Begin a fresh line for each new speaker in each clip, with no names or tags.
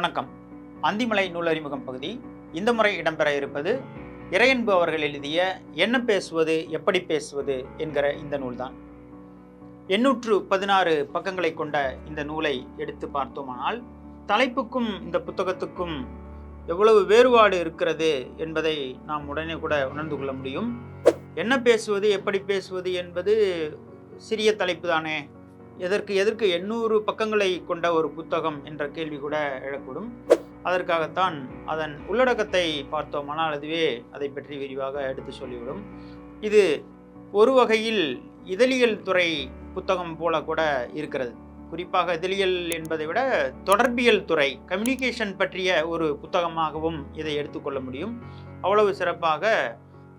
வணக்கம். அந்திமலை நூலறிமுகம் பகுதி. இந்த முறை இடம்பெற இருப்பது இறையன்பு அவர்கள் எழுதிய என்ன பேசுவது எப்படி பேசுவது? என்கிற இந்த நூல்தான். எண்ணூற்று பதினாறு பக்கங்களை கொண்ட இந்த நூலை எடுத்து பார்த்தோமானால் தலைப்புக்கும் இந்த புத்தகத்துக்கும் எவ்வளவு வேறுபாடு இருக்கிறது என்பதை நாம் உடனே கூட உணர்ந்து கொள்ள முடியும். என்ன பேசுவது எப்படி பேசுவது? என்பது சிறிய தலைப்பு தானே. எதற்கு எதற்கு எண்ணூறு பக்கங்களை கொண்ட ஒரு புத்தகம் என்ற கேள்வி கூட எழக்கூடும். அதற்காகத்தான் அதன் உள்ளடக்கத்தை பார்த்தோமானால் அதுவே அதை பற்றி விரிவாக எடுத்து சொல்லிவிடும். இது ஒரு வகையில் இதழியல் துறை புத்தகம் போல கூட இருக்கிறது. குறிப்பாக இதழியல் என்பதை விட தொடர்பியல் துறை கம்யூனிகேஷன் பற்றிய ஒரு புத்தகமாகவும் இதை எடுத்துக்கொள்ள முடியும். அவ்வளவு சிறப்பாக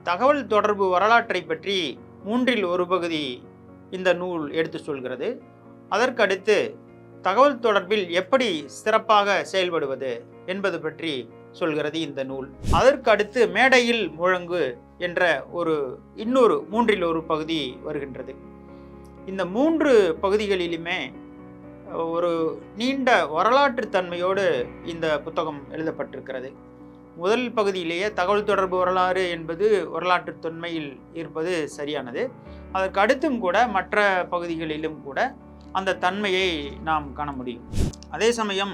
தகவல் தொடர்பு வரலாற்றை பற்றி மூன்றில் ஒரு பகுதி இந்த நூல் எடுத்து சொல்கிறது. அதற்கடுத்து தகவல் தொடர்பில் எப்படி சிறப்பாக செயல்படுவது என்பது பற்றி சொல்கிறது இந்த நூல். அதற்கு அடுத்து மேடையில் முழங்கு என்ற ஒரு இன்னொரு மூன்றில் ஒரு பகுதி வருகின்றது. இந்த மூன்று பகுதிகளிலுமே ஒரு நீண்ட வரலாற்று தன்மையோடு இந்த புத்தகம் எழுதப்பட்டிருக்கிறது. முதல் பகுதியிலேயே தகவல் தொடர்பு வரலாறு என்பது வரலாற்று தொன்மையில் இருப்பது சரியானது. அதற்கு அடுத்தும் கூட மற்ற பகுதிகளிலும் கூட அந்த தன்மையை நாம் காண முடியும். அதே சமயம்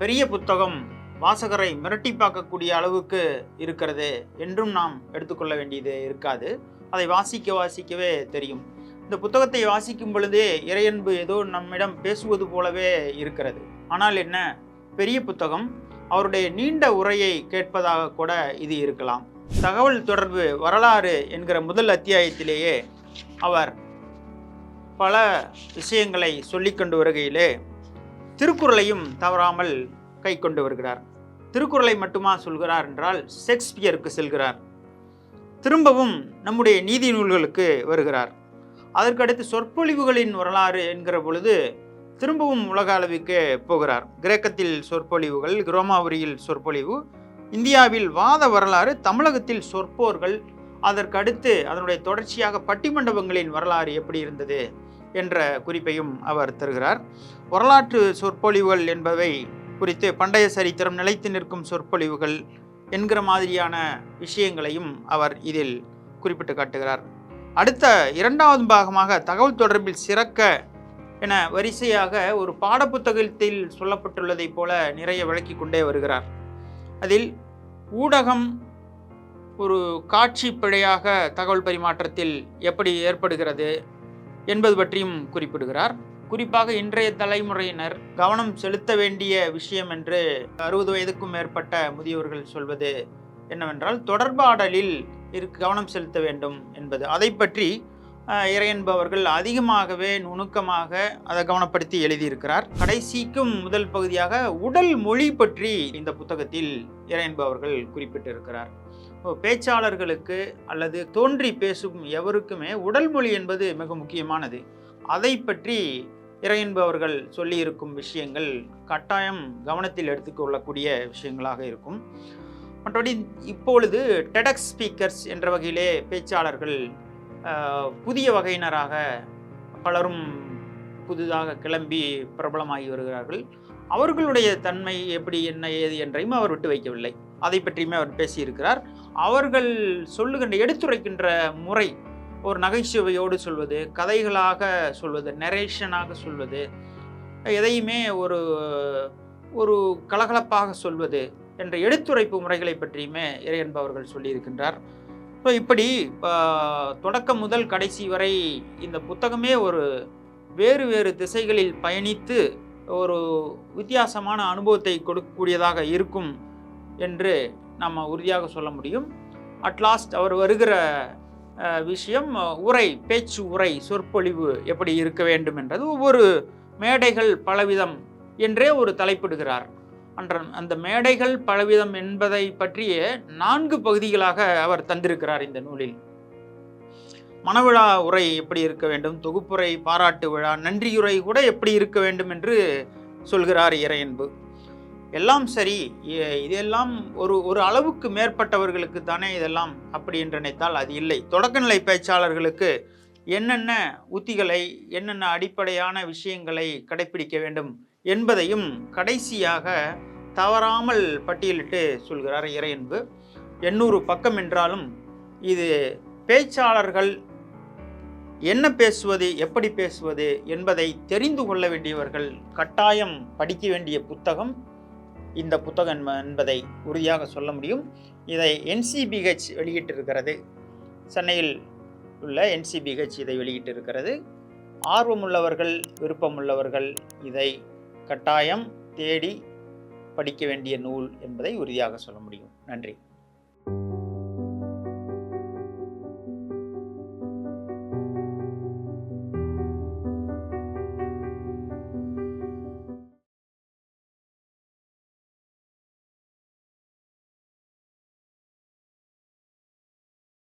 பெரிய புத்தகம் வாசகரை மிரட்டி பார்க்கக்கூடிய அளவுக்கு இருக்கிறது என்றும் நாம் எடுத்துக்கொள்ள வேண்டியது இருக்காது. அதை வாசிக்க வாசிக்கவே தெரியும். இந்த புத்தகத்தை வாசிக்கும் பொழுதே இறையன்பு ஏதோ நம்மிடம் பேசுவது போலவே இருக்கிறது. ஆனால் என்ன? பெரிய புத்தகம் அவருடைய நீண்ட உரையை கேட்பதாக கூட இது இருக்கலாம். தகவல் தொடர்பு வரலாறு என்கிற முதல் அத்தியாயத்திலேயே அவர் பல விஷயங்களை சொல்லி கொண்டு வருகையிலே திருக்குறளையும் தவறாமல் கை கொண்டு வருகிறார். திருக்குறளை மட்டுமா சொல்கிறார் என்றால் ஷேக்ஸ்பியருக்கு செல்கிறார். திரும்பவும் நம்முடைய நீதி நூல்களுக்கு வருகிறார். அதற்கடுத்து சொற்பொழிவுகளின் வரலாறு என்கிற பொழுது திரும்பவும் உலக அளவுக்கு போகிறார். கிரேக்கத்தில் சொற்பொழிவுகள் ரோமாபுரியில் சொற்பொழிவு இந்தியாவில் வாத வரலாறு தமிழகத்தில் சொற்போர்கள் அதற்கடுத்து அதனுடைய தொடர்ச்சியாக பட்டிமண்டபங்களின் வரலாறு எப்படி இருந்தது? என்ற குறிப்பையும் அவர் தருகிறார். வரலாற்று சொற்பொழிவுகள் என்பவை குறித்து பண்டைய சரித்திரம் நிலைத்து நிற்கும் சொற்பொழிவுகள் என்கிற மாதிரியான விஷயங்களையும் அவர் இதில் குறிப்பிட்டு காட்டுகிறார். அடுத்த இரண்டாவது பாகமாக தகவல் தொடர்பில் சிறக்க என வரிசையாக ஒரு பாடப்புத்தகத்தில் சொல்லப்பட்டுள்ளதைப் போல நிறைய விளக்கி கொண்டே வருகிறார். அதில் ஊடகம் ஒரு காட்சி பிழையாக தகவல் பரிமாற்றத்தில் எப்படி ஏற்படுகிறது என்பது பற்றியும் குறிப்பிடுகிறார். குறிப்பாக இன்றைய தலைமுறையினர் கவனம் செலுத்த வேண்டிய விஷயம் என்று அறுபது வயதுக்கும் மேற்பட்ட முதியவர்கள் சொல்வது என்னவென்றால் தொடர்பாடலில் இருக்கு கவனம் செலுத்த வேண்டும் என்பது. அதை பற்றி இறையன்பவர்கள் அதிகமாகவே நுணுக்கமாக அதை கவனப்படுத்தி எழுதியிருக்கிறார். கடைசிக்கும் முதல் பகுதியாக உடல் மொழி பற்றி இந்த புத்தகத்தில் இறையன்பவர்கள் குறிப்பிட்டிருக்கிறார். பேச்சாளர்களுக்கு அல்லது தோன்றி பேசும் எவருக்குமே உடல் மொழி என்பது மிக முக்கியமானது. அதை பற்றி இறையன்பவர்கள் சொல்லியிருக்கும் விஷயங்கள் கட்டாயம் கவனத்தில் எடுத்துக்கொள்ளக்கூடிய விஷயங்களாக இருக்கும். மற்றபடி இப்பொழுது டெடக்ஸ் ஸ்பீக்கர்ஸ் என்ற வகையிலே பேச்சாளர்கள் புதிய வகையினராக பலரும் புதிதாக கிளம்பி பிரபலமாகி வருகிறார்கள். அவர்களுடைய தன்மை எப்படி என்ன ஏது என்றையும் அவர் விட்டு வைக்கவில்லை. அதை பற்றியுமே அவர் பேசியிருக்கிறார். அவர்கள் சொல்லுகின்ற எடுத்துரைக்கின்ற முறை ஒரு நகைச்சுவையோடு சொல்வது கதைகளாக சொல்வது நெரேஷனாக சொல்வது எதையுமே ஒரு ஒரு கலகலப்பாக சொல்வது என்ற எடுத்துரைப்பு முறைகளை பற்றியுமே இறை என்பவர்கள் சொல்லியிருக்கின்றார். ஸோ இப்படி தொடக்கம் முதல் கடைசி வரை இந்த புத்தகமே ஒரு வேறு வேறு திசைகளில் பயணித்து ஒரு வித்தியாசமான அனுபவத்தை கொடுக்கக்கூடியதாக இருக்கும் என்று நம்ம உறுதியாக சொல்ல முடியும். அட்லாஸ்ட் அவர் வருகிற விஷயம் உரை பேச்சு உரை சொற்பொழிவு எப்படி இருக்க வேண்டும் என்றது. ஒவ்வொரு மேடைகள் பலவிதம் என்றே ஒரு தலைப்பிடுகிறார். அன்ற அந்த மேடைகள் பலவிதம் என்பதை பற்றிய நான்கு பகுதிகளாக அவர் தந்திருக்கிறார் இந்த நூலில். மனவிழா உரை எப்படி இருக்க வேண்டும்? தொகுப்புரை பாராட்டு விழா நன்றியுரை கூட எப்படி இருக்க வேண்டும் என்று சொல்கிறார் இறையன்பு. எல்லாம் சரி இதெல்லாம் ஒரு ஒரு அளவுக்கு மேற்பட்டவர்களுக்கு தானே இதெல்லாம் அப்படி என்று நினைத்தால் அது இல்லை. தொடக்கநிலை பேச்சாளர்களுக்கு என்னென்ன உத்திகளை என்னென்ன அடிப்படையான விஷயங்களை கடைபிடிக்க வேண்டும் என்பதையும் கடைசியாக தவறாமல் பட்டியலிட்டு சொல்கிறார் இறையன்பு. எண்ணூறு பக்கம் என்றாலும் இது பேச்சாளர்கள் என்ன பேசுவது எப்படி பேசுவது என்பதை தெரிந்து கொள்ள வேண்டியவர்கள் கட்டாயம் படிக்க வேண்டிய புத்தகம். இந்த புத்தகம் என்பதை உறுதியாக சொல்ல முடியும். இதை என்சிபிஹெச் வெளியிட்டிருக்கிறது. சென்னையில் உள்ள என்சிபிஹெச் இதை வெளியிட்டிருக்கிறது. ஆர்வமுள்ளவர்கள் விருப்பமுள்ளவர்கள் இதை கட்டாயம் தேடி படிக்க வேண்டிய நூல் என்பதை உறுதியாக சொல்ல முடியும். நன்றி.